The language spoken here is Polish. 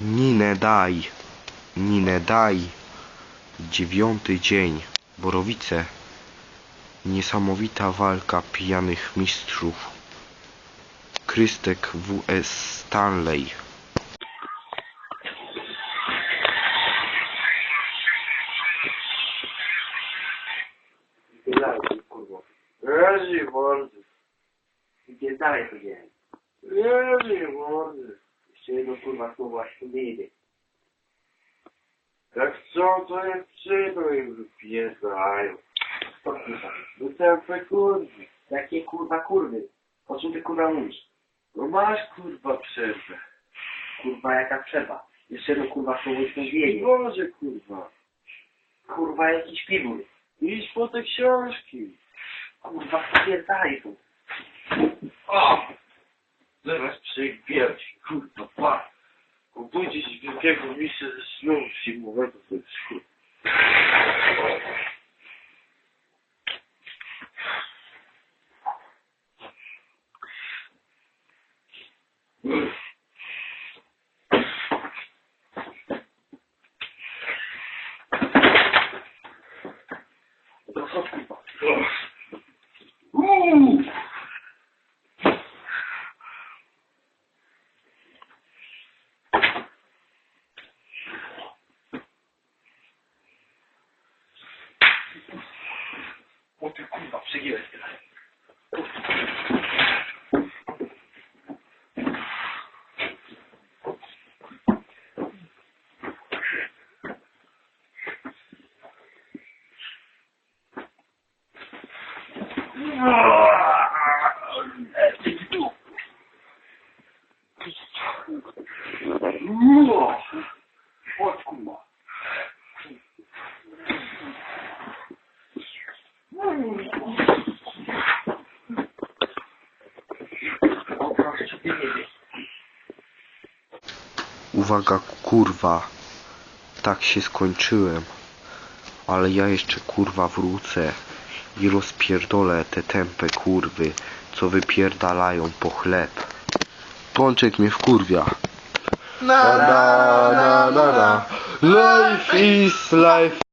Ninę daj, Ninę daj. Dziewiąty dzień. Borowice. Niesamowita walka pijanych mistrzów. Krystek W.S. Stanley. Jerzy mordy, Wypierdalaj to dzień. jerzy mordy. Jak chcą, to jak przyjdą i wypierdają. Co kurwa? No te kurwy. Jakie kurwa kurwy? O czym ty kurwa mówisz? No masz kurwa przerwę. Kurwa jaka przerwa. Jeszcze jedno kurwa słowo i tu I wyjdzie. Boże kurwa. Kurwa jakiś piwór. Idź po te książki. Kurwa wypierdalaj tu. O! Zaraz przejbierć, kurwa, pa. Obudzić drugiego mistrza ze snu zimowego polskiego. Ooh! Kurwa. To chodź kurwa. Uuu! O ty kurwa przegiłeś tyle. Chodź kurwa. O proszę cię wyjdzie. Uwaga, kurwa. Tak się skończyłem. Ale ja jeszcze kurwa wrócę i rozpierdolę te tępe kurwy, co wypierdalają po chleb. Pączek mnie wkurwia. Na na na na na. Life is life.